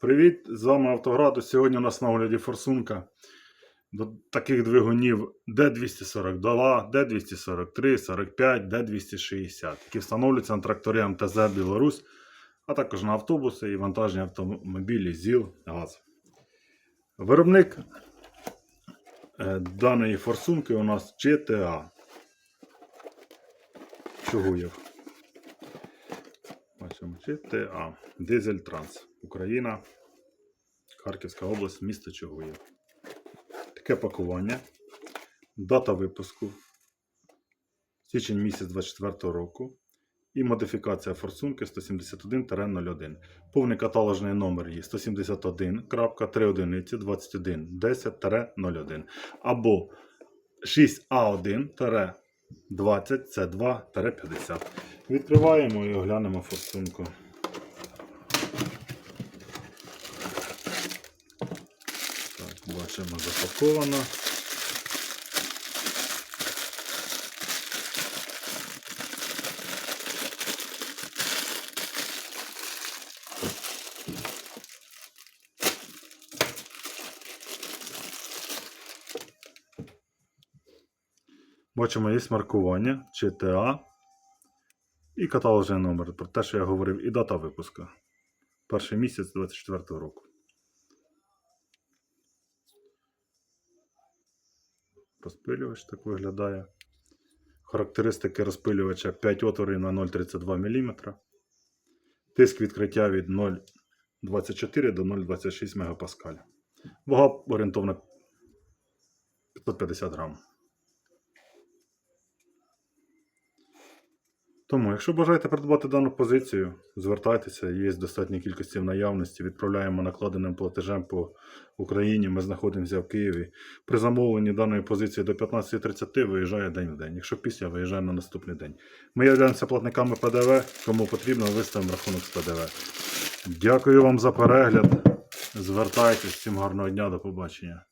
Привіт, з вами Автограду. Сьогодні у нас на огляді форсунка до таких двигунів D242, D243, 45, D260, які встановлюються на тракторі МТЗ Білорусь, а також на автобуси і вантажні автомобілі ЗІЛ ГАЗ. Виробник е, даної форсунки у нас ЧТА. Чугуєв. Бачимо ЧТА. Дизель Транс. Україна. Харківська область, місто Чугуїв. Таке пакування. Дата випуску. Січень місяць 24 року. І модифікація форсунки 171-01. Повний каталожний номер її 171.3 або 6А1-20C2-50. Відкриваємо і оглянемо форсунку. Так, запаковано. Бачимо, є маркування ЧТА і каталожний номер. Про те, що я говорив, і дата випуску. Перший місяць 24 року. Розпилювач так виглядає. Характеристики розпилювача 5 отворів на 0,32 мм. Тиск відкриття від 0,24 до 0,26 МПа. Вага орієнтовно 550 грам. Тому, якщо бажаєте придбати дану позицію, звертайтеся, є достатня кількість в наявності. Відправляємо накладеним платежем по Україні. Ми знаходимося в Києві. При замовленні даної позиції до 15.30 виїжджає день в день. Якщо після, виїжджає на наступний день. Ми являємося платниками ПДВ. Кому потрібно, виставимо рахунок з ПДВ. Дякую вам за перегляд. Звертайтесь. Всім гарного дня, до побачення.